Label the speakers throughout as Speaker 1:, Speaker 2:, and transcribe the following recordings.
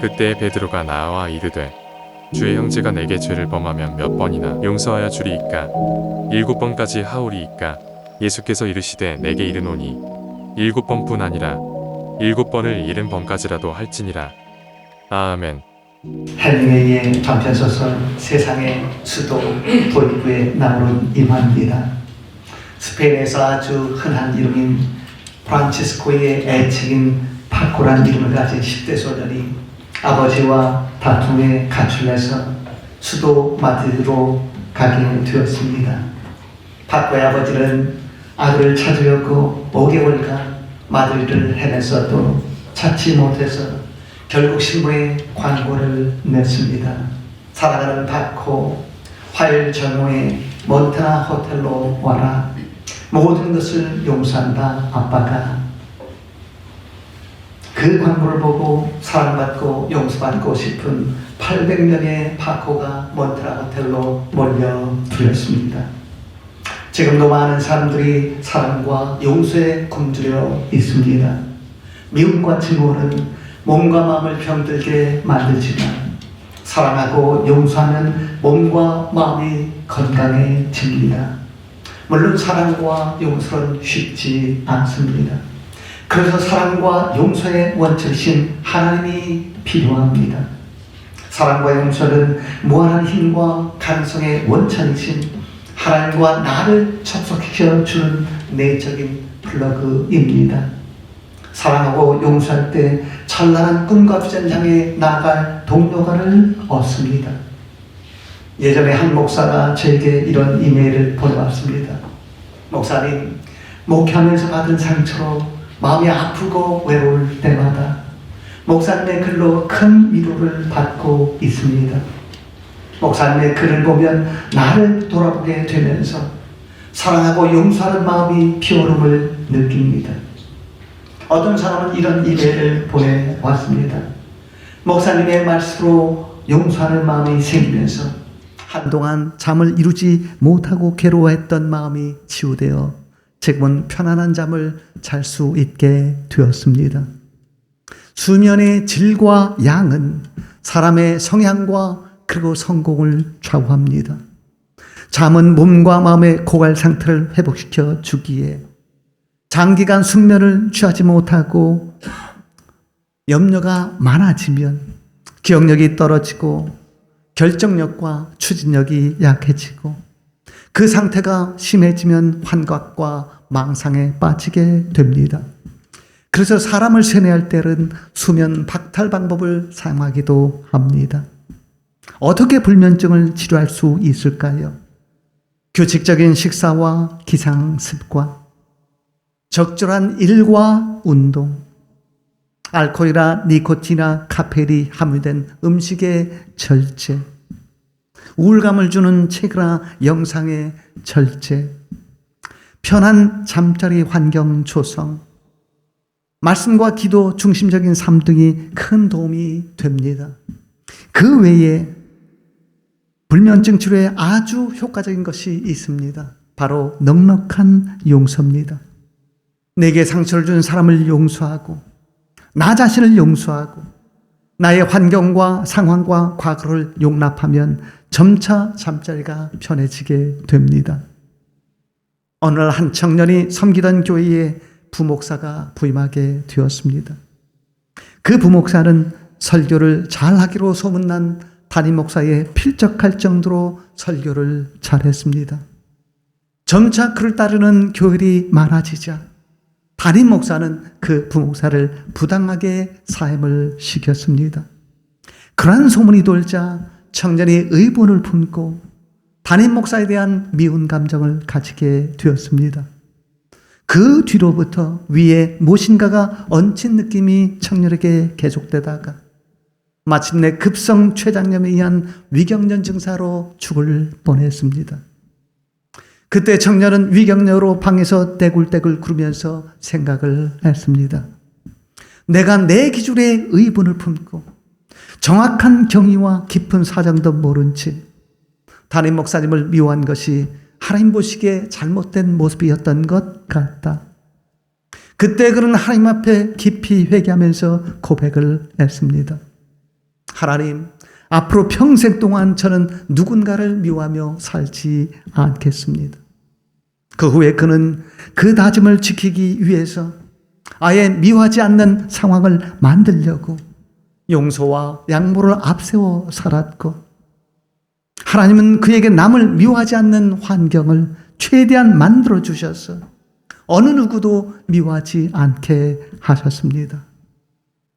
Speaker 1: 그때 베드로가 나와 이르되 주의 형제가 내게 죄를 범하면 몇 번이나 용서하여 주리이까? 일곱 번까지 하오리이까? 예수께서 이르시되 내게 이르노니 일곱 번뿐 아니라 일곱 번을 일흔 번까지라도 할지니라. 아멘.
Speaker 2: 헬링웨이의 단편소설 세상의 수도 도입부에 나오는 임화입니다. 스페인에서 아주 흔한 이름인 프란치스코의 애칭인 파코란 이름을 가진 10대 소년이 아버지와 다툼에 가출해서 수도 마드리드로 가게 되었습니다. 파코의 아버지는 아들을 찾으려고 5개월간 마드리드를 헤맸어도 찾지 못해서 결국 신부에 광고를 냈습니다. 사랑하는 파코, 화요일 정오에 몬타 호텔로 와라. 모든 것을 용서한다, 아빠가. 그 광고를 보고 사랑받고 용서받고 싶은 800명의 파코가 몬트라 호텔로 몰려들었습니다. 지금도 많은 사람들이 사랑과 용서에 굶주려 있습니다. 미움과 증오는 몸과 마음을 병들게 만들지만 사랑하고 용서하는 몸과 마음이 건강해집니다. 물론 사랑과 용서는 쉽지 않습니다. 그래서 사랑과 용서의 원천이신 하나님이 필요합니다. 사랑과 용서는 무한한 힘과 가능성의 원천이신 하나님과 나를 접속시켜 주는 내적인 플러그입니다. 사랑하고 용서할 때 찬란한 꿈과 비전장에 나아갈 동료가를 얻습니다. 예전에 한 목사가 저에게 이런 이메일을 보내왔습니다. 목사님, 목회하면서 받은 상처로 마음이 아프고 외로울 때마다 목사님의 글로 큰 위로를 받고 있습니다. 목사님의 글을 보면 나를 돌아보게 되면서 사랑하고 용서하는 마음이 피어오름을 느낍니다. 어떤 사람은 이런 이메일을 보내왔습니다. 목사님의 말씀으로 용서하는 마음이 생기면서 한동안 잠을 이루지 못하고 괴로워했던 마음이 치유되어 지금은 편안한 잠을 잘 수 있게 되었습니다. 수면의 질과 양은 사람의 성향과 그리고 성공을 좌우합니다. 잠은 몸과 마음의 고갈 상태를 회복시켜 주기에 장기간 숙면을 취하지 못하고 염려가 많아지면 기억력이 떨어지고 결정력과 추진력이 약해지고 그 상태가 심해지면 환각과 망상에 빠지게 됩니다. 그래서 사람을 세뇌할 때는 수면 박탈 방법을 사용하기도 합니다. 어떻게 불면증을 치료할 수 있을까요? 규칙적인 식사와 기상 습관, 적절한 일과 운동, 알코올이나 니코틴이나 카페인이 함유된 음식의 절제, 우울감을 주는 책이나 영상의 절제, 편한 잠자리 환경 조성, 말씀과 기도 중심적인 삶 등이 큰 도움이 됩니다. 그 외에 불면증 치료에 아주 효과적인 것이 있습니다. 바로 넉넉한 용서입니다. 내게 상처를 준 사람을 용서하고 나 자신을 용서하고 나의 환경과 상황과 과거를 용납하면 점차 잠자리가 편해지게 됩니다. 어느 날한 청년이 섬기던 교회에 부목사가 부임하게 되었습니다. 그 부목사는 설교를 잘하기로 소문난 담임 목사에 필적할 정도로 설교를 잘했습니다. 점차 그를 따르는 교회들이 많아지자 담임 목사는 그 부목사를 부당하게 사임을 시켰습니다. 그러한 소문이 돌자 청년이 의문을 품고 담임 목사에 대한 미운 감정을 가지게 되었습니다. 그 뒤로부터 위에 무엇인가가 얹힌 느낌이 청년에게 계속되다가 마침내 급성 췌장염에 의한 위경련 증사로 죽을 뻔했습니다. 그때 청년은 위경련으로 방에서 떼굴떼굴 구르면서 생각을 했습니다. 내가 내 기준에 의분을 품고 정확한 경위와 깊은 사정도 모른 채 담임 목사님을 미워한 것이 하나님 보시기에 잘못된 모습이었던 것 같다. 그때 그는 하나님 앞에 깊이 회개하면서 고백을 했습니다. 하나님, 앞으로 평생 동안 저는 누군가를 미워하며 살지 않겠습니다. 그 후에 그는 그 다짐을 지키기 위해서 아예 미워하지 않는 상황을 만들려고 용서와 양보를 앞세워 살았고 하나님은 그에게 남을 미워하지 않는 환경을 최대한 만들어 주셔서 어느 누구도 미워하지 않게 하셨습니다.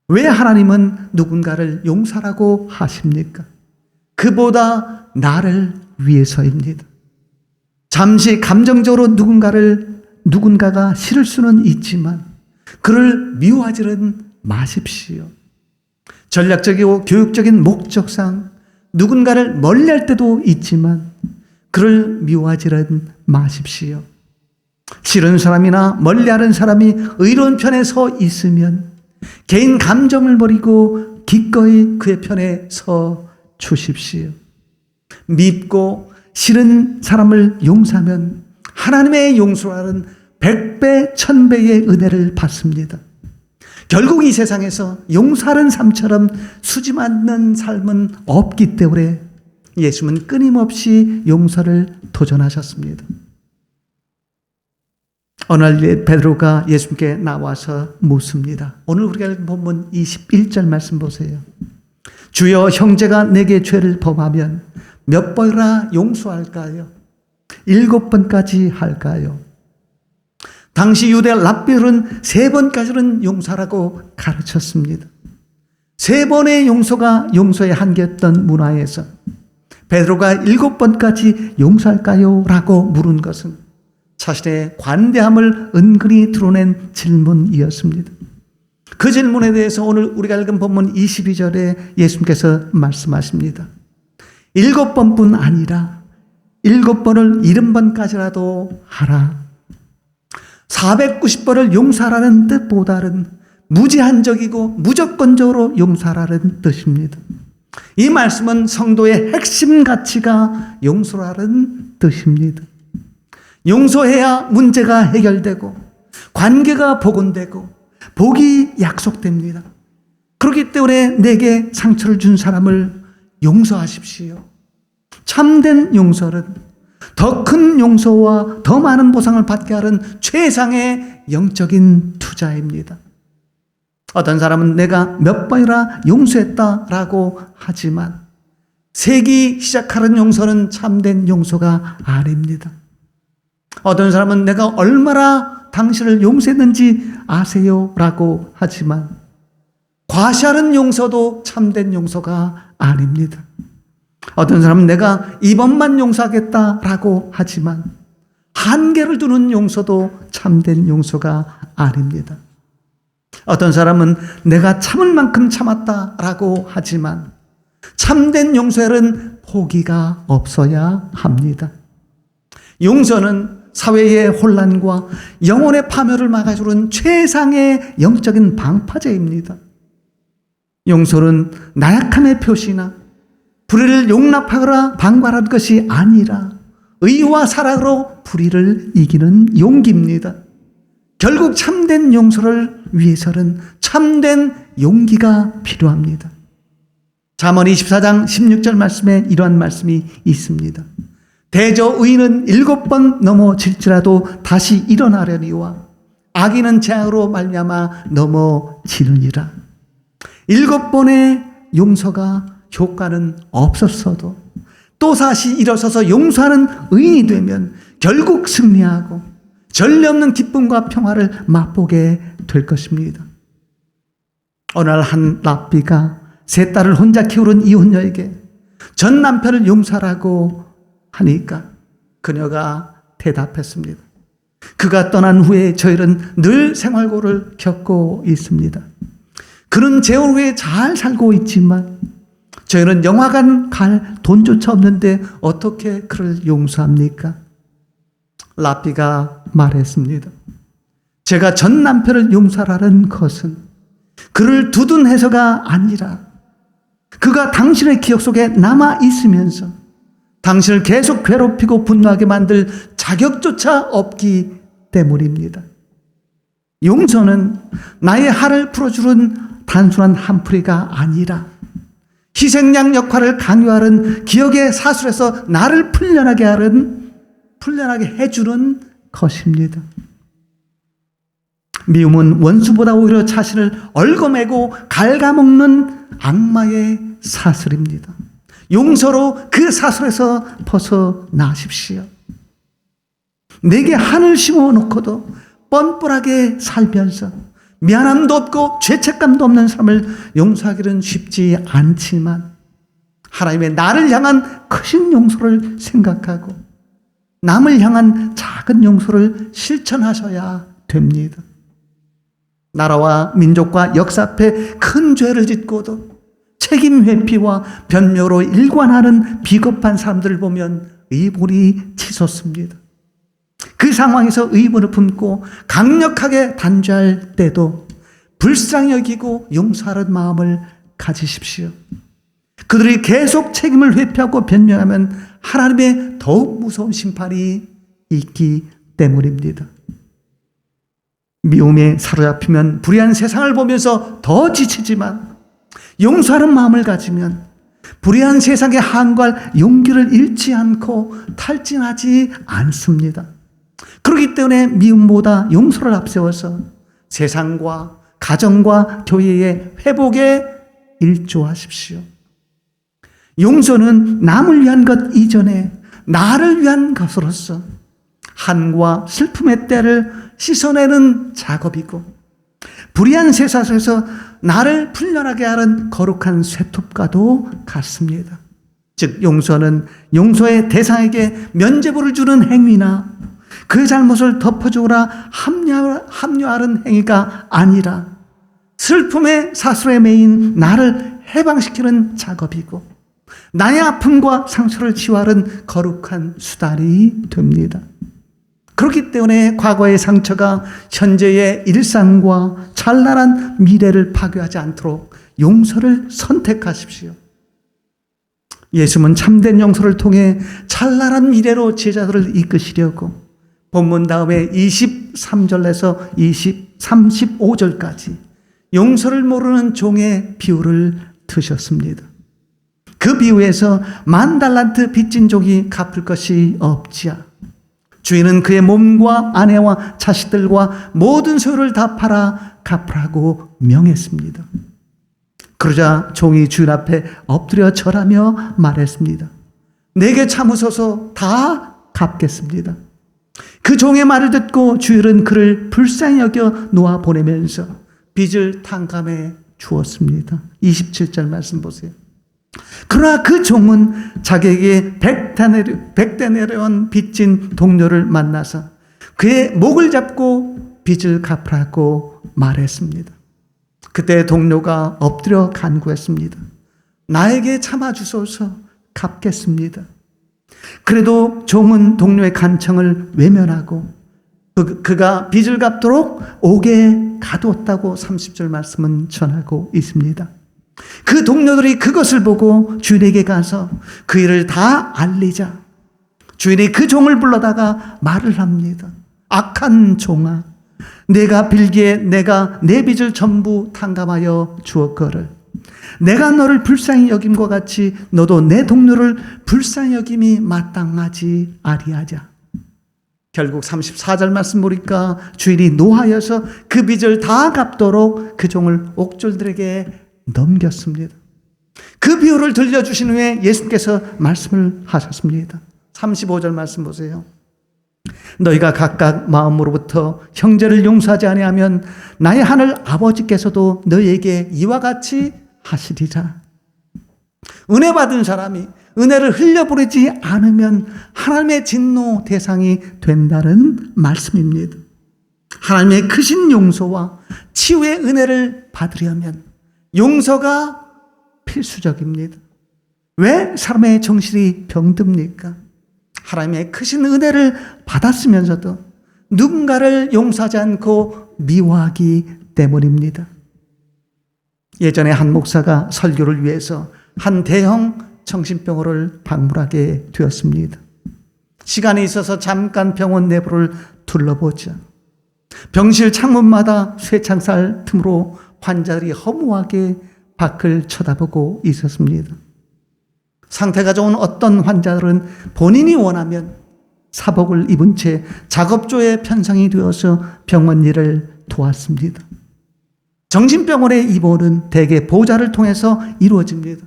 Speaker 2: 왜 하나님은 누군가를 용서라고 하십니까? 그보다 나를 위해서입니다. 잠시 감정적으로 누군가를 누군가가 싫을 수는 있지만 그를 미워하지는 마십시오. 전략적이고 교육적인 목적상 누군가를 멀리할 때도 있지만 그를 미워하지는 마십시오. 싫은 사람이나 멀리하는 사람이 의로운 편에 서 있으면 개인 감정을 버리고 기꺼이 그의 편에 서 주십시오. 밉고 싫은 사람을 용서하면 하나님의 용서라는 백배 천배의 은혜를 받습니다. 결국 이 세상에서 용서하는 삶처럼 수지 맞는 삶은 없기 때문에 예수님은 끊임없이 용서를 도전하셨습니다. 어느 날 베드로가 예수님께 나와서 묻습니다. 오늘 우리가 읽은 본문 21절 말씀 보세요. 주여 형제가 내게 죄를 범하면 몇 번이나 용서할까요? 일곱 번까지 할까요? 당시 유대 랍비들은 세 번까지는 용서라고 가르쳤습니다. 세 번의 용서가 용서의 한계였던 문화에서 베드로가 일곱 번까지 용서할까요? 라고 물은 것은 자신의 관대함을 은근히 드러낸 질문이었습니다. 그 질문에 대해서 오늘 우리가 읽은 본문 22절에 예수님께서 말씀하십니다. 일곱 번뿐 아니라 일곱 번을 일흔 번까지라도 하라. 490번을 용서하라는 뜻보다는 무제한적이고 무조건적으로 용서하라는 뜻입니다. 이 말씀은 성도의 핵심 가치가 용서라는 뜻입니다. 용서해야 문제가 해결되고 관계가 복원되고 복이 약속됩니다. 그렇기 때문에 내게 상처를 준 사람을 용서하십시오. 참된 용서는 더 큰 용서와 더 많은 보상을 받게 하는 최상의 영적인 투자입니다. 어떤 사람은 내가 몇 번이나 용서했다라고 하지만 세기 시작하는 용서는 참된 용서가 아닙니다. 어떤 사람은 내가 얼마나 당신을 용서했는지 아세요? 라고 하지만 과시하는 용서도 참된 용서가 아닙니다. 어떤 사람은 내가 이번만 용서하겠다라고 하지만 한계를 두는 용서도 참된 용서가 아닙니다. 어떤 사람은 내가 참을 만큼 참았다라고 하지만 참된 용서에는 포기가 없어야 합니다. 용서는 사회의 혼란과 영혼의 파멸을 막아주는 최상의 영적인 방파제입니다. 용서는 나약함의 표시나 불의를 용납하거나 방관한 것이 아니라 의와 사랑으로 불의를 이기는 용기입니다. 결국 참된 용서를 위해서는 참된 용기가 필요합니다. 잠언 24장 16절 말씀에 이러한 말씀이 있습니다. 대저 의인은 일곱 번 넘어질지라도 다시 일어나려니와 악인은 재앙으로 말미암아 넘어지느니라. 일곱 번의 용서가 효과는 없었어도 또 다시 일어서서 용서하는 의인이 되면 결국 승리하고 전례 없는 기쁨과 평화를 맛보게 될 것입니다. 어느 날 한 랍비가 세 딸을 혼자 키우는 이혼녀에게 전 남편을 용서하라고 하니까 그녀가 대답했습니다. 그가 떠난 후에 저희는 늘 생활고를 겪고 있습니다. 그는 재혼 후에 잘 살고 있지만 저희는 영화관 갈 돈조차 없는데 어떻게 그를 용서합니까? 라피가 말했습니다. 제가 전 남편을 용서하라는 것은 그를 두둔해서가 아니라 그가 당신의 기억 속에 남아 있으면서 당신을 계속 괴롭히고 분노하게 만들 자격조차 없기 때문입니다. 용서는 나의 할을 풀어주는 단순한 한풀이가 아니라 희생양 역할을 강요하는 기억의 사슬에서 나를 풀려나게 하는 풀려나게 해주는 것입니다. 미움은 원수보다 오히려 자신을 얽어매고 갉아먹는 악마의 사슬입니다. 용서로 그 사슬에서 벗어나십시오. 내게 한을 심어 놓고도 뻔뻔하게 살면서 미안함도 없고 죄책감도 없는 삶을 용서하기는 쉽지 않지만 하나님의 나를 향한 크신 용서를 생각하고 남을 향한 작은 용서를 실천하셔야 됩니다. 나라와 민족과 역사 앞에 큰 죄를 짓고도 책임 회피와 변명으로 일관하는 비겁한 사람들을 보면 의불이 치솟습니다. 그 상황에서 의문을 품고 강력하게 단죄할 때도 불쌍히 여기고 용서하는 마음을 가지십시오. 그들이 계속 책임을 회피하고 변명하면 하나님의 더욱 무서운 심판이 있기 때문입니다. 미움에 사로잡히면 불의한 세상을 보면서 더 지치지만 용서하는 마음을 가지면 불의한 세상의 한과 용기를 잃지 않고 탈진하지 않습니다. 그렇기 때문에 미움보다 용서를 앞세워서 세상과 가정과 교회의 회복에 일조하십시오. 용서는 남을 위한 것 이전에 나를 위한 것으로서 한과 슬픔의 때를 씻어내는 작업이고 불의한 세상에서 나를 풀려나게 하는 거룩한 쇠톱과도 같습니다. 즉 용서는 용서의 대상에게 면죄부를 주는 행위나 그 잘못을 덮어주거나 합류, 합류하는 행위가 아니라 슬픔의 사슬에 매인 나를 해방시키는 작업이고 나의 아픔과 상처를 치유하는 거룩한 수단이 됩니다. 그렇기 때문에 과거의 상처가 현재의 일상과 찬란한 미래를 파괴하지 않도록 용서를 선택하십시오. 예수는 참된 용서를 통해 찬란한 미래로 제자들을 이끄시려고 본문 다음에 23절에서 20, 35절까지 용서를 모르는 종의 비유를 드셨습니다. 그 비유에서 만 달란트 빚진 종이 갚을 것이 없지야. 주인은 그의 몸과 아내와 자식들과 모든 소유를 다 팔아 갚으라고 명했습니다. 그러자 종이 주인 앞에 엎드려 절하며 말했습니다. 내게 참으소서 다 갚겠습니다. 그 종의 말을 듣고 주인은 그를 불쌍히 여겨 놓아 보내면서 빚을 탕감해 주었습니다. 27절 말씀 보세요. 그러나 그 종은 자기에게 백대 내려온 빚진 동료를 만나서 그의 목을 잡고 빚을 갚으라고 말했습니다. 그때 동료가 엎드려 간구했습니다. 나에게 참아주소서 갚겠습니다. 그래도 종은 동료의 간청을 외면하고 그, 그가 빚을 갚도록 옥에 가두었다고 30절 말씀은 전하고 있습니다. 그 동료들이 그것을 보고 주인에게 가서 그 일을 다 알리자 주인이 그 종을 불러다가 말을 합니다. 악한 종아, 내가 빌기에 내가 내 빚을 전부 탕감하여 주었거를. 내가 너를 불쌍히 여김과 같이 너도 내 동료를 불쌍히 여김이 마땅하지 아리하자. 결국 34절 말씀 보니까 주인이 노하여서 그 빚을 다 갚도록 그 종을 옥졸들에게 넘겼습니다. 그 비유를 들려주신 후에 예수께서 말씀을 하셨습니다. 35절 말씀 보세요. 너희가 각각 마음으로부터 형제를 용서하지 아니하면 나의 하늘 아버지께서도 너희에게 이와 같이 하시리라. 은혜 받은 사람이 은혜를 흘려보내지 않으면 하나님의 진노 대상이 된다는 말씀입니다. 하나님의 크신 용서와 치유의 은혜를 받으려면 용서가 필수적입니다. 왜 사람의 정신이 병듭니까? 하나님의 크신 은혜를 받았으면서도 누군가를 용서하지 않고 미워하기 때문입니다. 예전에 한 목사가 설교를 위해서 한 대형 정신병원을 방문하게 되었습니다. 시간이 있어서 잠깐 병원 내부를 둘러보자. 병실 창문마다 쇠창살 틈으로 환자들이 허무하게 밖을 쳐다보고 있었습니다. 상태가 좋은 어떤 환자들은 본인이 원하면 사복을 입은 채 작업조에 편성이 되어서 병원 일을 도왔습니다. 정신병원의 입원은 대개 보호자를 통해서 이루어집니다.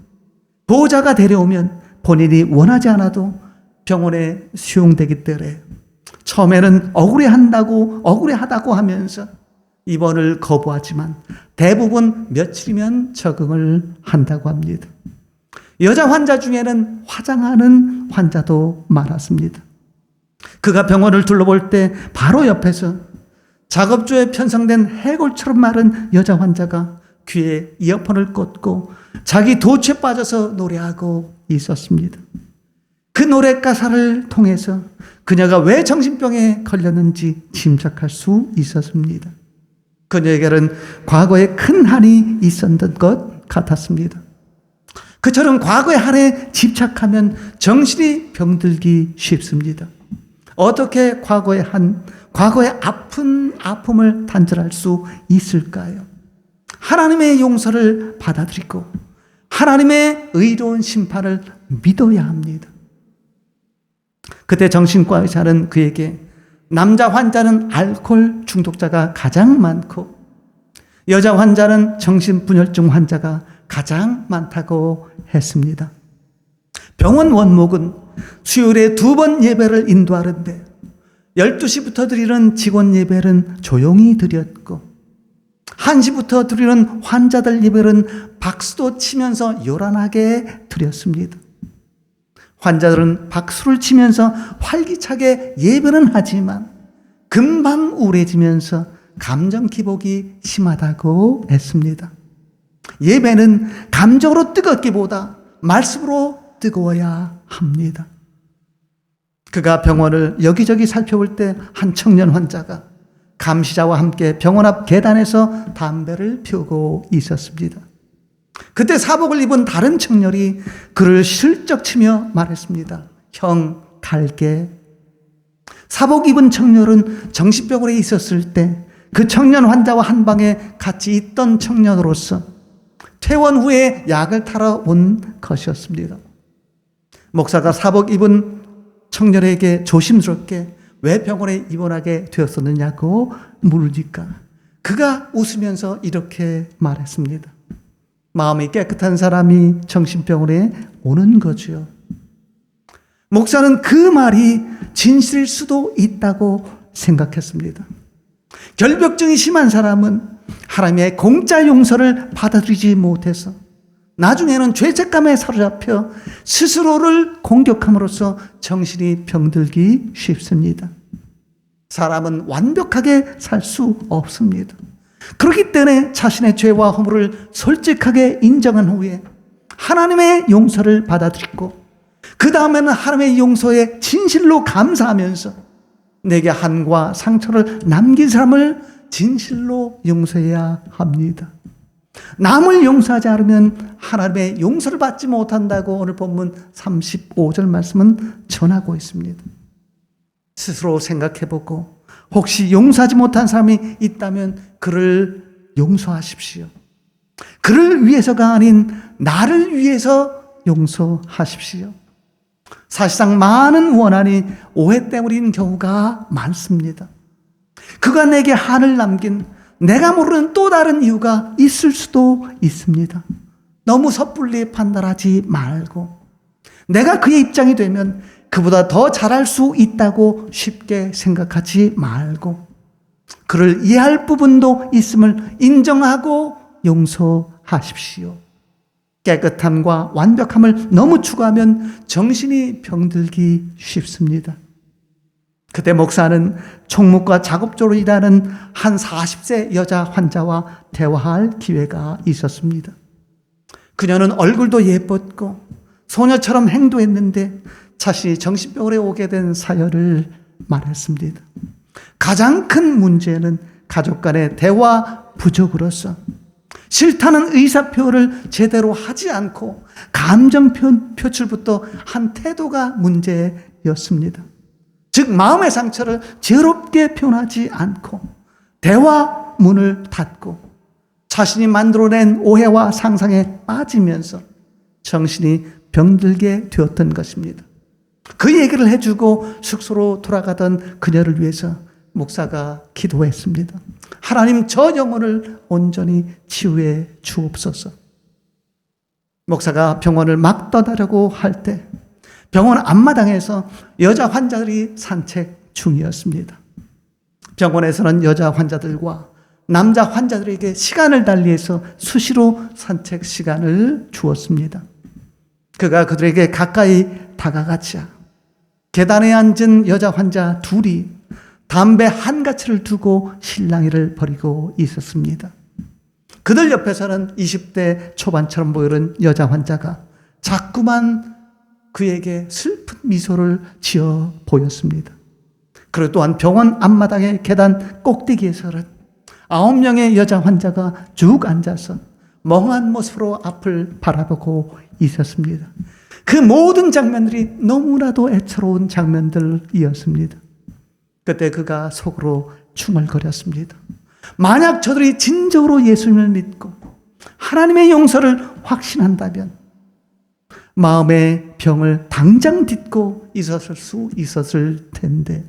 Speaker 2: 보호자가 데려오면 본인이 원하지 않아도 병원에 수용되기 때문에 처음에는 억울해 한다고 억울해 하다고 하면서 입원을 거부하지만 대부분 며칠이면 적응을 한다고 합니다. 여자 환자 중에는 화장하는 환자도 많았습니다. 그가 병원을 둘러볼 때 바로 옆에서 작업조에 편성된 해골처럼 마른 여자 환자가 귀에 이어폰을 꽂고 자기 도취에 빠져서 노래하고 있었습니다. 그 노래 가사를 통해서 그녀가 왜 정신병에 걸렸는지 짐작할 수 있었습니다. 그녀에게는 과거에 큰 한이 있었던 것 같았습니다. 그처럼 과거의 한에 집착하면 정신이 병들기 쉽습니다. 어떻게 과거의 한, 과거의 아픈 아픔을 단절할 수 있을까요? 하나님의 용서를 받아들이고 하나님의 의로운 심판을 믿어야 합니다. 그때 정신과 의사는 그에게 남자 환자는 알코올 중독자가 가장 많고 여자 환자는 정신분열증 환자가 가장 많다고 했습니다. 병원 원목은 수요일에 두 번 예배를 인도하는데 12시부터 드리는 직원 예배는 조용히 드렸고 1시부터 드리는 환자들 예배는 박수도 치면서 요란하게 드렸습니다. 환자들은 박수를 치면서 활기차게 예배는 하지만 금방 우울해지면서 감정 기복이 심하다고 했습니다. 예배는 감정으로 뜨겁기보다 말씀으로 뜨거워야 합니다. 그가 병원을 여기저기 살펴볼 때 한 청년 환자가 감시자와 함께 병원 앞 계단에서 담배를 피우고 있었습니다. 그때 사복을 입은 다른 청년이 그를 실적 치며 말했습니다. 형, 갈게. 사복 입은 청년은 정신병원에 있었을 때 그 청년 환자와 한 방에 같이 있던 청년으로서 퇴원 후에 약을 타러 온 것이었습니다. 목사가 사복 입은 청년에게 조심스럽게 왜 병원에 입원하게 되었었느냐고 물으니까 그가 웃으면서 이렇게 말했습니다. 마음이 깨끗한 사람이 정신병원에 오는 거죠. 목사는 그 말이 진실일 수도 있다고 생각했습니다. 결벽증이 심한 사람은 하나님의 공짜 용서를 받아들이지 못해서 나중에는 죄책감에 사로잡혀 스스로를 공격함으로써 정신이 병들기 쉽습니다. 사람은 완벽하게 살 수 없습니다. 그렇기 때문에 자신의 죄와 허물을 솔직하게 인정한 후에 하나님의 용서를 받아들이고 그 다음에는 하나님의 용서에 진실로 감사하면서 내게 한과 상처를 남긴 사람을 진실로 용서해야 합니다. 남을 용서하지 않으면 하나님의 용서를 받지 못한다고 오늘 본문 35절 말씀은 전하고 있습니다. 스스로 생각해보고 혹시 용서하지 못한 사람이 있다면 그를 용서하십시오. 그를 위해서가 아닌 나를 위해서 용서하십시오. 사실상 많은 원한이 오해 때문인 경우가 많습니다. 그가 내게 한을 남긴 내가 모르는 또 다른 이유가 있을 수도 있습니다. 너무 섣불리 판단하지 말고 내가 그의 입장이 되면 그보다 더 잘할 수 있다고 쉽게 생각하지 말고 그를 이해할 부분도 있음을 인정하고 용서하십시오. 깨끗함과 완벽함을 너무 추구하면 정신이 병들기 쉽습니다. 그때 목사는 총무과 작업조로 일하는 한 40세 여자 환자와 대화할 기회가 있었습니다. 그녀는 얼굴도 예뻤고 소녀처럼 행동했는데 자신이 정신병원에 오게 된 사연을 말했습니다. 가장 큰 문제는 가족 간의 대화 부족으로서 싫다는 의사표를 제대로 하지 않고 감정 표출부터 한 태도가 문제였습니다. 즉 마음의 상처를 제롭게 표현하지 않고 대화 문을 닫고 자신이 만들어낸 오해와 상상에 빠지면서 정신이 병들게 되었던 것입니다. 그 얘기를 해주고 숙소로 돌아가던 그녀를 위해서 목사가 기도했습니다. 하나님 저 영혼을 온전히 치유해 주옵소서. 목사가 병원을 막 떠나려고 할 때 병원 앞마당에서 여자 환자들이 산책 중이었습니다. 병원에서는 여자 환자들과 남자 환자들에게 시간을 달리해서 수시로 산책 시간을 주었습니다. 그가 그들에게 가까이 다가가자 계단에 앉은 여자 환자 둘이 담배 한 가치를 두고 실랑이를 벌이고 있었습니다. 그들 옆에서는 20대 초반처럼 보이는 여자 환자가 자꾸만 그에게 슬픈 미소를 지어 보였습니다. 그리고 또한 병원 앞마당의 계단 꼭대기에서는 아홉 명의 여자 환자가 쭉 앉아서 멍한 모습으로 앞을 바라보고 있었습니다. 그 모든 장면들이 너무나도 애처로운 장면들이었습니다. 그때 그가 속으로 충을거렸습니다. 만약 저들이 진정으로 예수님을 믿고 하나님의 용서를 확신한다면 마음의 병을 당장 딛고 있었을 수 있었을 텐데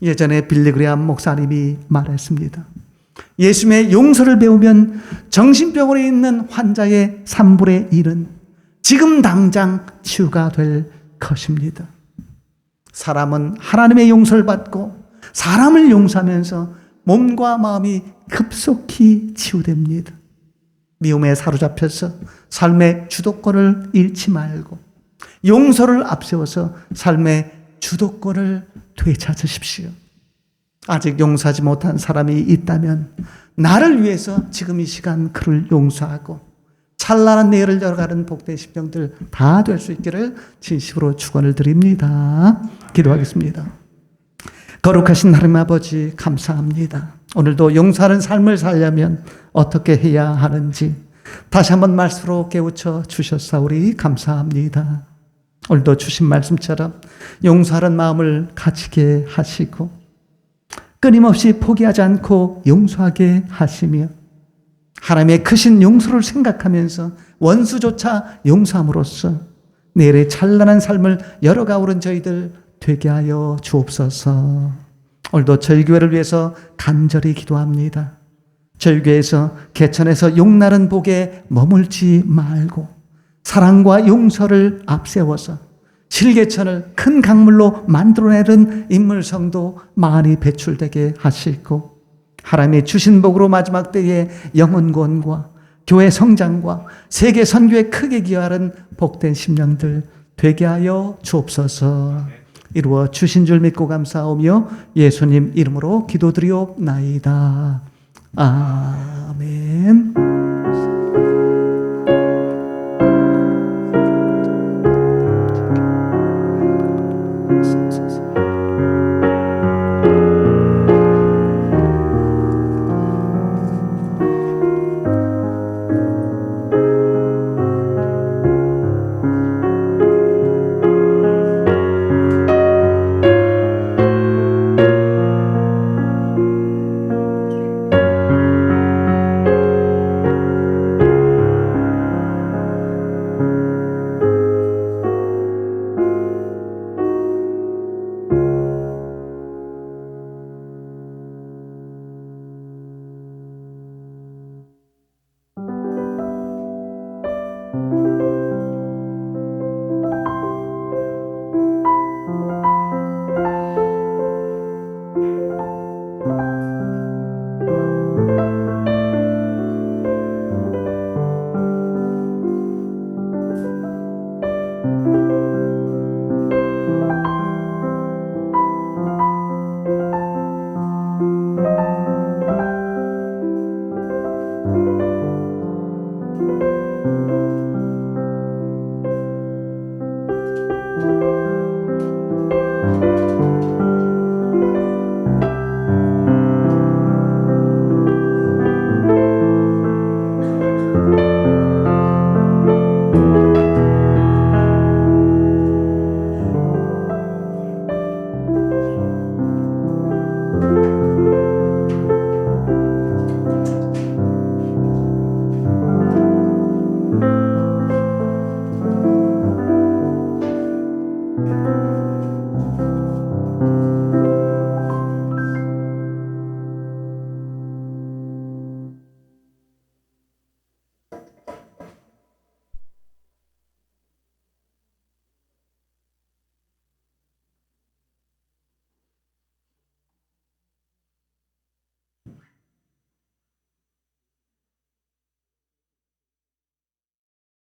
Speaker 2: 예전에 빌리그레암 목사님이 말했습니다. 예수님의 용서를 배우면 정신병원에 있는 환자의 3분의 1은 지금 당장 치유가 될 것입니다. 사람은 하나님의 용서를 받고 사람을 용서하면서 몸과 마음이 급속히 치유됩니다. 미움에 사로잡혀서 삶의 주도권을 잃지 말고 용서를 앞세워서 삶의 주도권을 되찾으십시오. 아직 용서하지 못한 사람이 있다면 나를 위해서 지금 이 시간 그를 용서하고 찬란한 내일을 열어가는 복된 심령들 다 될 수 있기를 진심으로 축원을 드립니다. 기도하겠습니다. 거룩하신 하나님 아버지 감사합니다. 오늘도 용서하는 삶을 살려면 어떻게 해야 하는지 다시 한번 말씀으로 깨우쳐 주셨사오리 감사합니다. 오늘도 주신 말씀처럼 용서하는 마음을 가지게 하시고 끊임없이 포기하지 않고 용서하게 하시며 하나님의 크신 용서를 생각하면서 원수조차 용서함으로써 내일의 찬란한 삶을 열어가 오른 저희들 되게 하여 주옵소서. 오늘도 저희 교회를 위해서 간절히 기도합니다. 저희 교회에서 개천에서 용나는 복에 머물지 말고 사랑과 용서를 앞세워서 실개천을 큰 강물로 만들어내는 인물성도 많이 배출되게 하시고 하나님의 주신 복으로 마지막 때에 영혼권과 교회 성장과 세계 선교에 크게 기여하는 복된 심령들 되게 하여 주옵소서. 이루어 주신 줄 믿고 감사하며 예수님 이름으로 기도드리옵나이다. 아멘.